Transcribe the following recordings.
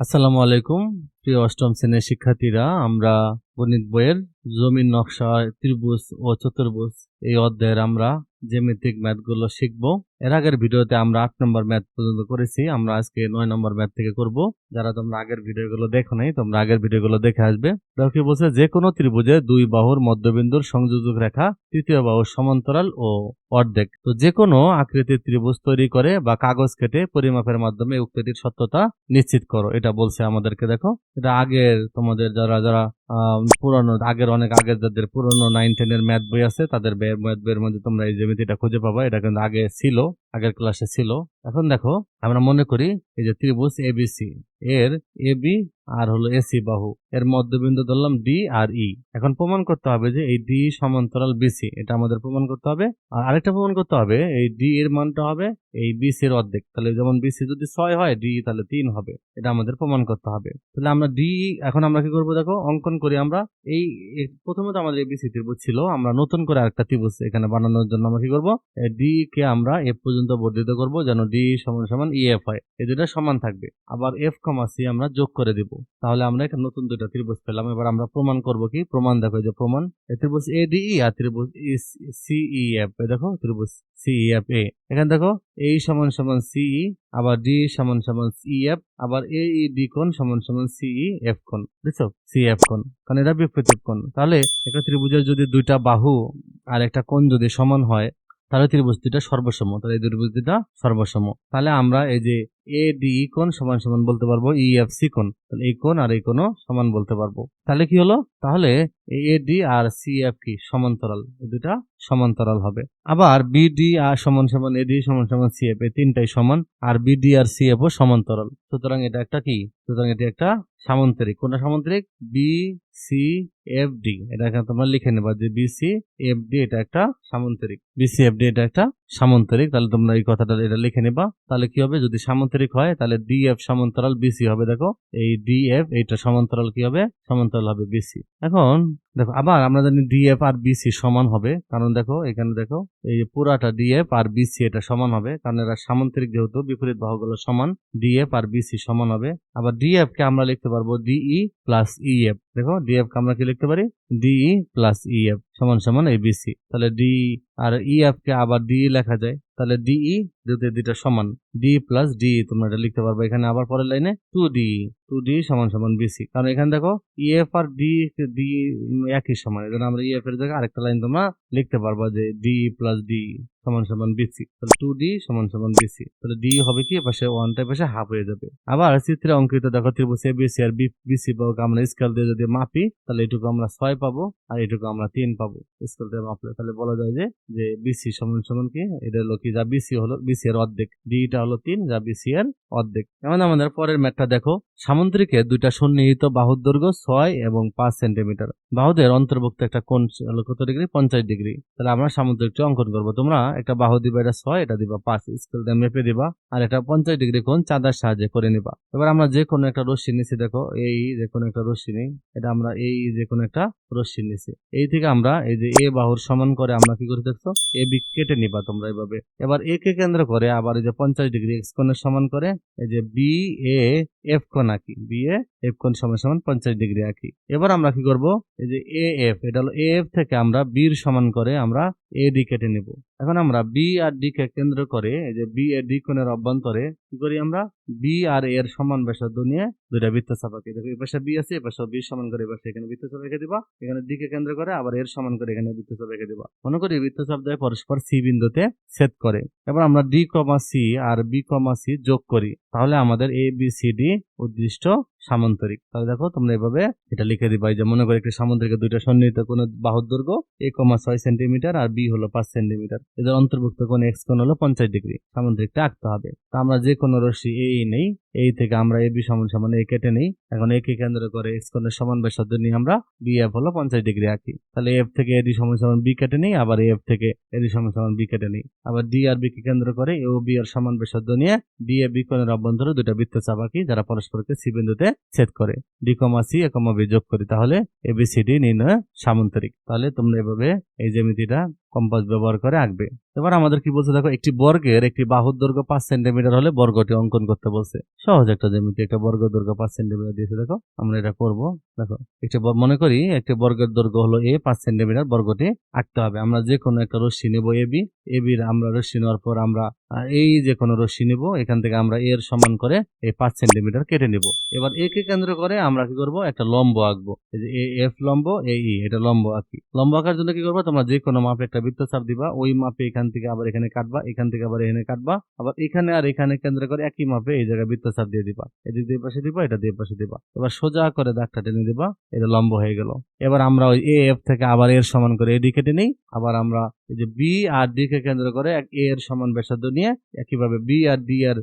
আসসালামু আলাইকুম, প্রিয় অষ্টম শ্রেণির শিক্ষার্থীরা। আমরা গণিত বইয়ের জমির নকশা, ত্রিভুজ ও চতুর্ভুজ এই অধ্যায়ের আমরা জ্যামিতিক ম্যাথগুলো শিখব, এর আগের ভিডিওতে আমরা আট নম্বর ম্যাথ পর্যন্ত করেছি, আমরা আজকে নয় নম্বর ম্যাথ থেকে করব। যারা তোমরা আগের ভিডিওগুলো দেখো নাই, তোমরা আগের ভিডিওগুলো দেখে আসবে। দেখো বলছে যে কোনো ত্রিভুজে দুই বাহুর মধ্যবিন্দুর সংযোজক রেখা, তৃতীয় বাহুর সমান্তরাল ও অর্ধেক। তো যে কোনো আকৃতির ত্রিভুজ তৈরি করে বা কাগজ কেটে পরিমাপের মাধ্যমে উক্তিটির সত্যতা নিশ্চিত করো। এটা বলছে আমাদেরকে, দেখো। এটা আগের তোমাদের যারা যারা পুরনো, আগের অনেক আগের যাদের পুরনো নাইন টেনের ম্যাথ বই আছে, তাদের ম্যাথ বইয়ের মধ্যে তোমরা এই জ্যামিতিটা খুঁজে পাবা। এটা কিন্তু আগে ছিল। আগের ক্লাসে ছিল। এখন দেখো, আমরা মনে করি এই যে ত্রিভুজ এবিসি এর এবি আর হলো এসি বাহু। এর মধ্যবিন্দু ধরলাম ডি আর ই এখন প্রমাণ করতে হবে যে এই ডি সমান্তরাল বিসি এটা আমাদের প্রমাণ করতে হবে। আর আরেকটা প্রমাণ করতে হবে, এই ডি এর মানটা হবে এই বিসি এর অর্ধেক। তাহলে যেমন বিসি যদি ছয় হয় ডি তাহলে তিন হবে। এটা আমাদের প্রমাণ করতে হবে। তাহলে আমরা ডি এখন আমরা কি করব দেখো, অঙ্কন করি আমরা। এই এ- প্রথমে তো আমাদের এবিসি ত্রিভুজ ছিল, আমরা নতুন করে আরেকটা ত্রিভুজ এখানে বানানোর জন্য আমরা কি করব? ডি কে আমরা এফ পর্যন্ত বর্ধিত করব যেন ডি সমান সমান ইএফ হয়। এই দুটা সমান থাকবে। আবার এফ কমা সি আমরা যোগ করে দিব। তাহলে আমরা এখানে নতুন দুটা ত্রিভুজ পেলাম। এবার আমরা প্রমাণ করব কি? প্রমাণ দেখো যে প্রমাণ। ত্রিভুজ এ ডি ই আর ত্রিভুজ সিই এফ দেখো, ত্রিভুজ সিই এফ এ এখানে দেখো এই সমান সমান সিই আবার ডি সমান সমান ইএফ আবার এ ই ডি কোণ সমান সমান সিই এফ কোণ। বুঝছ? সি এফ কোণ। কারণ এটা বিপরীত কোণ। তাহলে একটা ত্রিভুজের যদি দুইটা বাহু আর একটা কোণ যদি সমান হয় তাহলে ত্রিভুজ সর্বসম্ম সর্বসম তাহলে এই ত্রিভুজ দুইটা সর্বসম। তাহলে আমরা এই যে এ ডি কোণ সমান সমান বলতে পারব ই এফ সি তাহলে এই কোণ আর এই কোণও সমান বলতে পারব। তাহলে কি হলো? তাহলে এ আর সি এফ কি? সমান্তরাল। এই দুইটা সমান্তরাল হবে। আবার বিডি আর সমান সমান এডি সমান সমান সি এফ এই তিনটাই সমান। আর বিডি আর সি ও সমান্তরাল। সুতরাং এটা একটা কি? সুতরাং এটা একটা সামান্তরিক। কোনটা সামান্তরিক? বি সি এফ ডি এটা তোমরা লিখে নেবা যে বি সি এফ ডি এটা একটা সামান্তরিক। বি সি এফ ডি এটা একটা সামান্তরিক, তাহলে তোমরা এই কথাটা এটা লিখে নেবা। তাহলে কি হবে? যদি সামন্তরিক হয়, তাহলে ডি এফ সমান্তরাল বিসি হবে, দেখো। এই ডি এফ এইটা সমান্তরাল কি হবে? সমান্তরাল হবে বিসি এখন দেখো, আবার আমরা জানি ডিএফ আর বিসি সমান হবে। কারণ দেখো, এখানে দেখো, এই যে পুরাটা ডিএফ আর বিসি এটা সমান হবে। কারণ এরা সামান্তরিক যেহেতু, বিপরীত বাহুগুলো সমান। ডিএফ আর বিসি সমান হবে। আবার ডিএফ কে আমরা লিখতে পারব ডিই প্লাস ইএফ দেখো ডিএফ কে আমরা কি লিখতে পারি? ডিই প্লাস ইএফ সমান সমান এই বিসি তাহলে ডি আর ইএফ কে আবার ডি লেখা যায়। তাহলে ডিই যদি দুইটা সমান। ডি প্লাস ডি তোমরা এটা লিখতে পারবে এখানে আবার পরের লাইনে। টু ডি টু ডি সমান সমান বিসি কারণ এখানে দেখো ইএফ আর ডি ডি একই সমান। এখানে আমরা ইএফ এর জায়গায় আরেকটা লাইন তোমরা লিখতে পারবা যে ডি প্লাস ডি সমান সমান বিসি তাহলে টু ডি সমান সমান বিসি তাহলে ডি হবে কি? পাশে ওয়ানটা পাশে হাফ হয়ে যাবে। আবার চিত্রে অঙ্কিত দেখো, ত্রিভুজ এ বিসি আর বিসি বাহুকে আমরা স্কেল দিয়ে যদি মাপি, তাহলে এটুকু আমরা ছয় পাবো আর এটুকু আমরা তিন পাবো স্কেল দিয়ে মাপলে। তাহলে বলা যায় যে যে বিসি সমান সমান কি? এটা হলো কি? যা বিসি হলো বিসি এর অর্ধেক। ডিটা হলো তিন, যা বিসি এর অর্ধেক। যেমন আমাদের পরের ম্যাথটা দেখো। সামুদ্রিকে দুইটা সন্নিহিত বাহুর দৈর্ঘ্য ছয় এবং পাঁচ সেন্টিমিটার। বাহুদের অন্তর্ভুক্ত একটা হলো কত ডিগ্রি? পঞ্চাশ ডিগ্রি। তাহলে আমরা সামুদ্রিকটা অঙ্কন করব। তোমরা একটা বাহু দিবা, এটা ছয়, এটা দিবা পাঁচ, স্কেল দিয়ে মেপে দিবা, আর এটা পঞ্চাশ ডিগ্রি কোণ চাঁদার সাহায্যে করে নিবা। এবার আমরা যে কোনো একটা রশ্মি নিছি, দেখো এই যে কোনো একটা রশ্মি নিই, এটা আমরা এই যে কোনো একটা রশ্মি নিছি। এই থেকে আমরা এই যে এ বাহুর সমান করে আমরা কি করে দেখছ? এ বি কেটে নিবা তোমরা এভাবে। এবার এ কে কেন্দ্র করে আবার এই যে পঞ্চাশ ডিগ্রি এক্স কোণের সমান করে, এই যে বি এ এফ কোণ আঁকি। বি এ এফ কোণ সমান সমান পঞ্চাশ ডিগ্রি আঁকি। এবার আমরা কি করব? এই যে এ এফ এটা হলো এ এফ থেকে আমরা বির সমান করে আমরা এ ডি কেটে নেব। এখন আমরা বি আর ডি কে কেন্দ্র করে এই যে বি এ ডি কোণের অভ্যন্তরে কি করি আমরা? বি আর এর সমান ব্যাসার্ধ নিয়ে দুইটা বৃত্ত চাপাকি দেখো পাশে বি আছে পাশে বি সমান করে পাশে এখানে বৃত্তচাপ রেখে দিবা। এখানে দিকে কেন্দ্র করে, আবার এর সমান করে এখানে বৃত্তচাপ রেখে দিবা। মনে করি বৃত্তচাপ দেয় পরস্পর সি বিন্দুতে ছেদ করে। এবার আমরা ডি কমা সি আর বি কমা সি যোগ করি। তাহলে আমাদের এ, বি, সি, ডি উদ্দিষ্ট সামান্তরিক। তাহলে দেখো, তোমরা এভাবে এটা লিখে দিবা। যে মনে করি একটি সামুদ্রিকের দুইটা সন্নিহিত কোন বাহুর দৈর্ঘ্য এ কমা ছয় সেন্টিমিটার আর বি হলো পাঁচ সেন্টিমিটার। এদের অন্তর্ভুক্ত কোন এক্স কোণ হলো পঞ্চাশ ডিগ্রি। সামুদ্রিকটা আঁকতে হবে। তা আমরা যে কোনো রশ্মি এই নেই, এই থেকে আমরা এ, বি সমান সমান এ কেটে নেই। এখন একে কেন্দ্র করে এক্স কোণের সমান ব্যাসার্ধ নিয়ে আমরা বি এফ হলো পঞ্চাশ ডিগ্রি আঁকি। তাহলে এফ থেকে এডি সমান সমান বি কেটে নেই, আবার এফ থেকে এডি সমান সমান বি কেটে নেই। আবার ডি আর বি কে কেন্দ্র করে এ ও বি আর সমান ব্যাসার্ধ নিয়ে ডি এ বি কোণের অভ্যন্তরে দুটা বৃত্তচাপ আঁকি, যারা পরস্পরকে সি বিন্দুতে ছেদ করে। D comma C A comma B যোগ করি, তাহলে এ বি সি এবিসিডি নির্ণয় সামান্তরিক। তাহলে তোমরা এভাবে এই জ্যামিতিটা কম্পাস ব্যবহার করে আঁকবে। এবার আমাদের কি বলছে দেখো, একটি বর্গের একটি বাহুর দৈর্ঘ্য পাঁচ সেন্টিমিটার হলে বর্গটি অঙ্কন করতে বলছে। সহজ একটা জমিতে একটা বর্গ দৈর্ঘ্য পাঁচ সেন্টিমিটার দিয়েছে, দেখো, আমরা এটা করব। দেখো, একটি মনে করি একটি বর্গের দৈর্ঘ্য হলো এ, পাঁচ সেন্টিমিটার, বর্গটি আঁকতে হবে। আমরা যে কোনো একটা রশ্মি নেব এ বির আমরা রশ্মি নেওয়ার পর আমরা আহ, এই যে কোনো রশ্মি নেব এখান থেকে আমরা এর সমান করে এই পাঁচ সেন্টিমিটার কেটে নেব। এবার একে কেন্দ্র করে আমরা কি করব? একটা লম্ব আঁকবো। এই যে এ এফ লম্ব এ ই এটা লম্ব আঁকি। লম্ব আঁকার জন্য কি করব? তোমরা যে কোনো মাপে একটা বৃত্তচাপ দিবা ওই মাপে এখান থেকে আবার এখানে কাটবা এখান থেকে আবার এখানে কাটবা আবার এখানে আর এখানে কেন্দ্র করে একই মাপে এই জায়গায় বৃত্তচাপ দিয়ে দিবা। এদিক দিয়ে পাশে দিবা এটা দিয়ে পাশে দিবা। এবার সোজা করে দাগটা টেনে দিবা এটা লম্ব হয়ে গেল। এবার আমরা ওই এ এফ থেকে আবার এর সমান করে এডি কেটে নিই আবার আমরা এই যে বি আর ডি কে কেন্দ্র করে এ এর সমান ব্যাসার্ধ নিয়ে একইভাবে বি আর ডি এর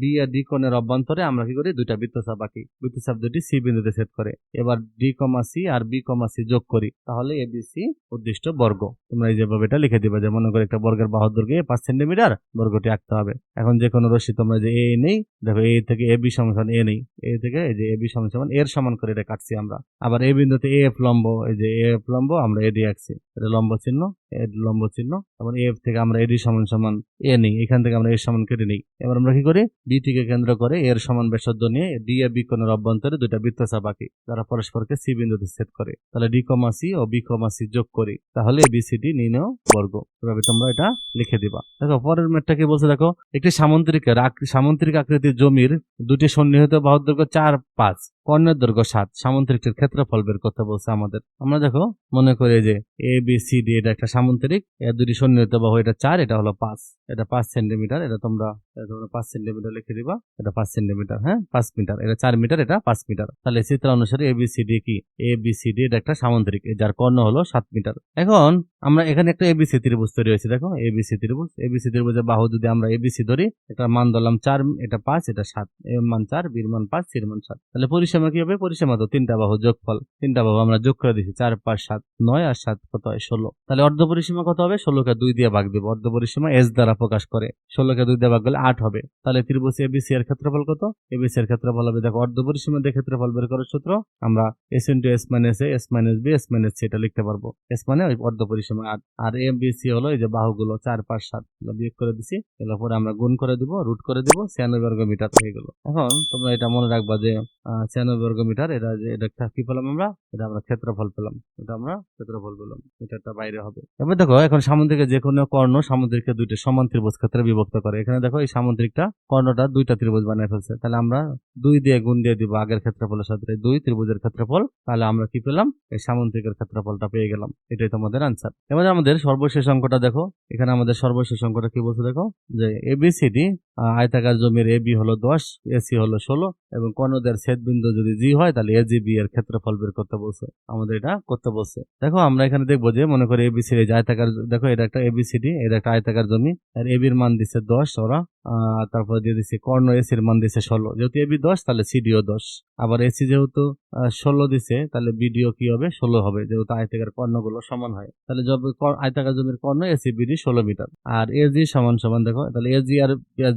বি আর ডি কোণের অভ্যন্তরে আমরা কি করি? দুইটা বৃত্তচাপ আঁকি। বৃত্তচাপ দুটি সি বিন্দুতে সেট করে। এবার ডি কমা সি আর বি কমা সি যোগ করি। তাহলে এ, বি, সি উদ্দিষ্ট বর্গ। তোমরা এই যেভাবে এটা লিখে দিবা যে মনে করে একটা বর্গের বাহুর দৈর্ঘ্য পাঁচ সেন্টিমিটার বর্গটি আঁকতে হবে। এখন যে কোনো রশ্মি তোমরা যে এ নেই, দেখো এ থেকে এ বি সমান এ নেই। এ থেকে এই যে এ বি সমান সমান এর সমান করে এটা কাটছি আমরা। আবার এ বিন্দুতে এ এফ লম্ব, এই যে এ এফ লম্ব, আমরা এডি আঁকছি। এটা লম্ব চিহ্ন। এ লম্ব চিহ্ন। আবার এফ থেকে আমরা এডি সমান সমান এ নেই, এখান থেকে আমরা এর সমান কেটে নিই। এবার আমরা কি করি? বি টিকে কেন্দ্র করে এর সমান ব্যাসার্ধ নিয়ে ডি এ বি কোণের অভ্যন্তরে দুইটা বৃত্তচাপ আঁকি, যারা পরস্পরকে সি বিন্দুতে সেট করে। তাহলে ডি কমা সি ও বি কমা সি যোগ করি, তাহলে এ বি সি ডি নির্ণয় বর্গ। এভাবে তোমরা এটা লিখে দিবা। দেখো, পরের ম্যাটটা কি বলছে দেখো? একটি সামন্ত্রিকের আক- সামন্ত্রিক আকৃতির জমির দুটি সন্নিহিত বাহুর দৈর্ঘ্য চার, পাঁচ, কর্ণের দৈর্ঘ্য সাত। সামন্ত্রিকটির ক্ষেত্রফল বের করতে বলছে আমাদের। আমরা দেখো, মনে করি যে এ বি সি ডি এটা একটা সামন্ত্রিক এর দুটি নিতে বাহু এটা চার, এটা হলো পাঁচ। এটা পাঁচ সেন্টিমিটার, এটা তোমরা তোমরা পাঁচ সেন্টিমিটার লিখে দিবা, এটা পাঁচ সেন্টিমিটার হ্যাঁ? পাঁচ মিটার, এটা চার মিটার, এটা পাঁচ মিটার। তাহলে চিত্র অনুসারে এবিসিডি কি? এবিসিডি এটা একটা সামন্ত্রিক যার কর্ণ হলো সাত মিটার। এখন আমরা এখানে একটা এবিসি ত্রিভুজ তৈরি হয়েছে, দেখো এবিসি ত্রিভুজ। এবিসি ত্রিভুজের বাহু যদি আমরা এবিসি ধরি, এটা মান ধরলাম চার, এটা পাঁচ, এটা সাত এর মান চার, বির মান পাঁচ, সির মান সাত। তাহলে পরিসীমা কি হবে? পরিসীমা তো তিনটা বাহু যোগফল। তিনটা বাহু আমরা যোগ করে দিচ্ছি চার, পাঁচ, সাত, নয়, আর সাত কত হয়? ষোলো। তাহলে অর্ধ পরিসীমা কত হবে? ষোলোকে দুই দিয়ে ভাগ দেবো। অর্ধ পরিসীমা এস দ্বারা প্রকাশ করে। ষোলোকে দুই দিয়ে ভাগ করলে আট হবে। তাহলে ত্রিভুজ এবিসি এর ক্ষেত্রফল কত? এবিসি এর ক্ষেত্রফল হবে, দেখো, অর্ধ পরিসীমা দিয়ে ক্ষেত্রফল বের করার সূত্র, আমরা S into S minus A S minus B S minus C এটা লিখতে পারব। এস মানে ওই অর্ধ পরিসীমা। আট আর এম বি সি হলো এই যে বাহুগুলো চার, পাঁচ, সাত বিয়োগ করে দিছি। এগুলো পরে আমরা গুণ করে দিব রুট করে দিব ছিয়ানব্বই বর্গ মিটার হয়ে গেল। এখন তোমরা এটা মনে রাখবা যে ছিয়ানব্বই বর্গ মিটার এটা যে, এটা কি পেলাম আমরা? এটা আমরা ক্ষেত্রফল পেলাম। এটা আমরা ক্ষেত্রফল পেলাম। মিটারটা বাইরে হবে। এবার দেখো, এখন সামুদ্রিকের যে কোনো কর্ণ সামুদ্রিককে দুইটা সমান ত্রিভুজ ক্ষেত্রে বিভক্ত করে। এখানে দেখো এই সামুদ্রিকটা কর্ণটা দুইটা ত্রিভুজ বানিয়ে ফেলছে। তাহলে আমরা দুই দিয়ে গুণ দিয়ে দিব আগের ক্ষেত্রফলের সাথে। দুই ত্রিভুজের ক্ষেত্রফল, তাহলে আমরা কি পেলাম? এই সামুদ্রিকের ক্ষেত্রফলটা পেয়ে গেলাম। এটাই তোমাদের আনসার এবার আমাদের সর্বশেষ অঙ্কটা দেখো। এখানে আমাদের সর্বশেষ অঙ্কটা কি বলছে দেখো? যে এ বি সিডি এবিসিডি আয়তাকার জমির এ বি হলো দশ এসি হলো ষোলো এবং কর্ণদের ছেদ বিন্দু যদি জি হয় তাহলে এ জি বি এর ক্ষেত্রফল বের করতে বলছে। আমাদের এটা করতে বলছে। দেখো, আমরা এখানে দেখব যে মনে করি এ বি সি ডি আয়তাকার, দেখো, এটা একটা এ বি সি ডি এটা একটা আয়তাকার জমি। আর এবির মান দিচ্ছে দশ, ওরা তারপর দিয়ে দিচ্ছে কর্ণ এসির মান দিচ্ছে ষোলো, যেহেতু এবি দশ, তাহলে সিডিও দশ। আবার এসি যেহেতু ষোলো দিছে, তাহলে বিডিও কি হবে? ষোলো হবে, যেহেতু আয়তাকার কর্ণগুলো সমান হয়। তাহলে যবে আয়তাকার জমির কর্ণ এসি বিডি ষোলো মিটার। আর এজি সমান সমান দেখো, তাহলে এজি আর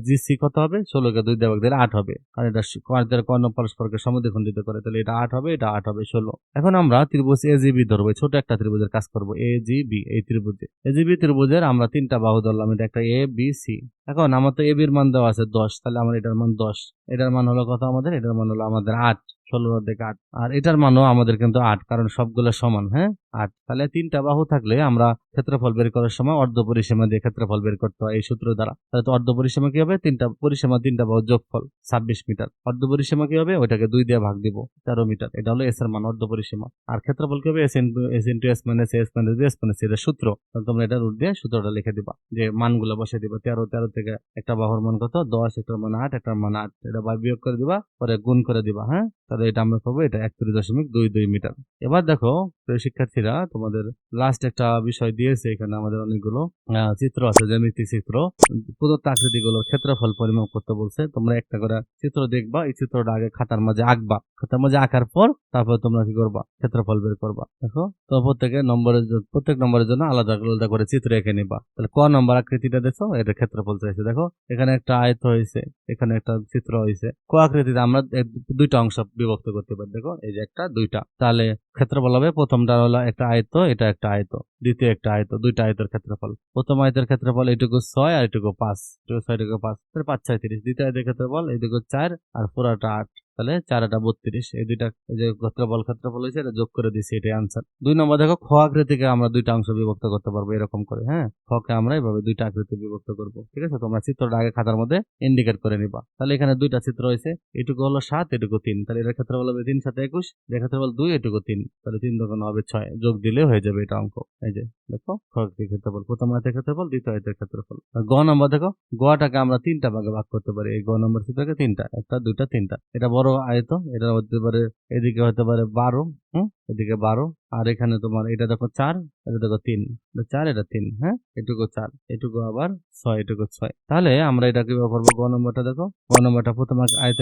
জিসি কত হবে? ষোলোকে দুই দেওয়া দিলে আট হবে। কারণ এটা কর্ণের কর্ণ পরস্পরকে সমদ্বিখণ্ডিত করে, তাহলে এটা আট হবে, এটা আট হবে ষোলো। এখন আমরা ত্রিভুজ এজিবি ধরবো, ছোট একটা ত্রিভুজের কাজ করব এজিবি এই ত্রিভুজে। এজিবি ত্রিভুজের আমরা তিনটা বাহু ধরলাম, এটা একটা এ বি সি এখন আমার তো এবির মান দেওয়া আছে দশ, তাহলে আমার এটার মান দশ। এটার মান হলো কত আমাদের? এটার মান হলো আমাদের আট ষোলোর অর্ধেক আট। আর এটার মানও আমাদের কিন্তু আট, কারণ সবগুলো সমান হ্যাঁ? আট। তাহলে তিনটা বাহু থাকলে আমরা ক্ষেত্রফল বের করার সময় অর্ধ পরিসীমা দিয়ে ক্ষেত্রফল বের করতে হয় এই সূত্র দ্বারা। তাহলে তো অর্ধ পরিসীমা কি হবে? তিনটা পরিসীমা, তিনটা বাহু যোগফল ছাব্বিশ মিটার। অর্ধ পরিসীমা কি হবে? ওইটাকে দুই দিয়ে ভাগ দিব, তেরো মিটার। এটা হলো এস এর মান, অর্ধ পরিসীমা। আর ক্ষেত্রফল কি হবে? S into S into S minus S minus S minus এটা সূত্র। তাহলে তোমরা এটা রুট দিয়ে সূত্রটা লিখে দিবা, যে মানগুলো বসে দিবা। তেরো তেরো থেকে একটা বাহুর মান কত? দশ, একটার মান আট, একটার মান আট। এটা বা বিয়োগ করে দিবা, পরে গুণ করে দিবা হ্যাঁ? তাহলে এটা আমরা পাবো, এটা একত্রিশ দশমিক দুই দুই মিটার। এবার দেখো শিক্ষার্থীরা তোমাদের লাস্ট একটা বিষয় দিয়েছে এখানে আমাদের অনেকগুলো চিত্র আছে, জ্যামিতি চিত্র। প্রদত্ত আকৃতিগুলোর ক্ষেত্রফল পরিমাপ করতে বলছে। তোমরা একটা করে চিত্র দেখবা, এই চিত্রটা আগে খাতার মাঝে আঁকবা। খাতার মাঝে আঁকার পর তারপর তোমরা কি করবা? ক্ষেত্রফল বের করবা। দেখো, তো প্রত্যেকের নম্বরের প্রত্যেক নম্বরের জন্য আলাদা আলাদা করে চিত্র এঁকে নিবা। তাহলে ক নম্বর আকৃতিটা দেখো এটা ক্ষেত্রফল চাইছে। দেখো, এখানে একটা আয়ত হয়েছে, এখানে একটা চিত্র হয়েছে। ক আকৃতিতে আমরা দুইটা অংশ বিভক্ত করতে পারি। দেখো, এই যে একটা, দুইটা। তাহলে ক্ষেত্রফল হবে প্রথম প্রথমটা হলো একটা আয়ত, এটা একটা আয়ত, দ্বিতীয় একটা আয়ত, দুইটা আয়তের ক্ষেত্রফল। প্রথম আয়তের ক্ষেত্রফল এটুকু ছয় আর এটুকু পাঁচ। এটুকু ছয় এটুকু পাঁচ পাঁচ, ছয়, তিরিশ। দ্বিতীয় আয়তের ক্ষেত্রফল এটুকু চার আর পুরাটা আট। তাহলে চার আটা বত্রিশ। এই দুইটা যে ক্ষেত্রফল ক্ষেত্রফল হয়েছে, এটা যোগ করে দিছি এটাই আনসার দুই নম্বর, দেখো, খ আকৃতিকে আমরা দুইটা অংশ বিভক্ত করতে পারব এরকম করে হ্যাঁ? খকে আমরা এইভাবে দুইটা আকৃতি বিভক্ত করব, ঠিক আছে? তোমরা চিত্রটা আগে খাতার মধ্যে ইন্ডিকেট করে নিবা। তাহলে এখানে দুইটা চিত্র হয়েছে, এটুকু হলো সাত, এটুকু তিন। তাহলে এটার ক্ষেত্রফল হবে তিন সাথে একুশ। এর ক্ষেত্রফল দুই, এটুকু তিন। তাহলে তিন দোকান হবে ছয়। যোগ দিলে হয়ে যাবে এটা অঙ্ক। এই যে, দেখো খকের ক্ষেত্রফল, প্রথম আয়তের ক্ষেত্রফল, দ্বিতীয় আয়তের ক্ষেত্রফল। গ নম্বর, দেখো, গটাকে আমরা তিনটা ভাগে ভাগ করতে পারি। এই গ নম্বর চিত্রকে তিনটা, একটা, দুইটা, তিনটা। এটা বড় আয়ত এটা হতে পারে এদিকে হতে পারে বারো হম? এদিকে বারো আর এখানে তোমার এটা দেখো চার, এটা দেখো তিন। চার, এটা তিন হ্যাঁ? এটুকু চার, এটুকু আবার ছয়, এটুকু ছয়। তাহলে আমরা এটা কীভাবে করব? গ নম্বরটা দেখো। গ নম্বরটা প্রথম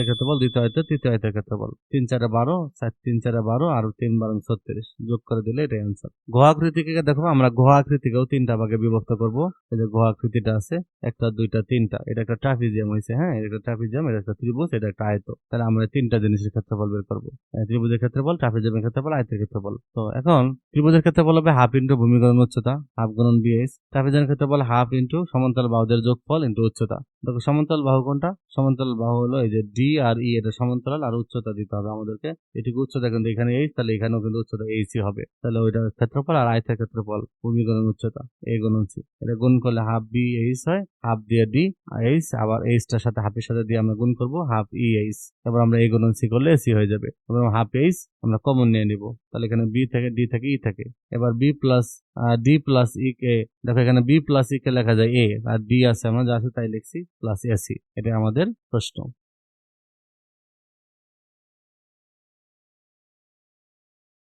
ক্ষেত্রে বল দ্বিতীয় আয়তে তৃতীয় ক্ষেত্রে বল তিন চারে বারো, চার, তিন চারে বারো আর তিন বারো ছত্রিশ। যোগ করে দিলে এটাই অ্যান্সার ঘ আকৃতিকে দেখো, আমরা ঘ আকৃতিকেও তিনটা ভাগে বিভক্ত করব। এই যে ঘ আকৃতিটা আছে, একটা, দুইটা, তিনটা। এটা একটা ট্রাফিজিয়াম হয়েছে হ্যাঁ? এটা একটা ট্রাফিজিয়াম, এটা একটা ত্রিভুজ, এটা একটা আয়ত। তাহলে আমরা তিনটা জিনিসের ক্ষেত্রফল বের করব। ত্রিভুজের ক্ষেত্রফল, ট্রাফিজিয়ামের ক্ষেত্রফল, আয়তের ক্ষেত্রফল। তো এখন ত্রিভুজের ক্ষেত্রফল হবে হাফ ইন্টু ভূমিকরণ উচ্চতা হাফ গুণন বিএস ক্ষেত্রে ক্ষেত্রফল হাফ ইন্টু সমান্তরাল বাহুদের যোগফল ইন্টু উচ্চতা। দেখো সমান্তরাল বাহু কোনটা? সমান্তরাল বাহু হলো এই যে ডি আর ই এটা সমান্তরাল আর উচ্চতা দিতে হবে আমাদেরকে। এটুকু উচ্চতা কিন্তু এখানে এইচ তাহলে এখানেও কিন্তু উচ্চতা এইচই হবে। তাহলে ওইটা ক্ষেত্রফল আর আয়তের ক্ষেত্রফল ভূমিকরণ উচ্চতা এ গুণন সি এটা গুণ করলে হাফ বি এইচ হয় হাফ দিয়ে ডি এইচ আবার এইচটার সাথে হাফের সাথে দিয়ে আমরা গুণ করব হাফ ই এইচ তারপর আমরা এই গুণন সি করলে সি হয়ে যাবে। এবার হাফ এইচ আমরা কমন নিয়ে নিব। তাহলে এখানে বি থেকে ডি থেকে ই থাকে। এবার B plus D plus E কে, দেখো এখানে বি প্লাস ই কে লেখা যায় এ আর ডি আছে আমরা যা আছে তাই লিখছি প্লাস এসি এটা আমাদের প্রশ্ন।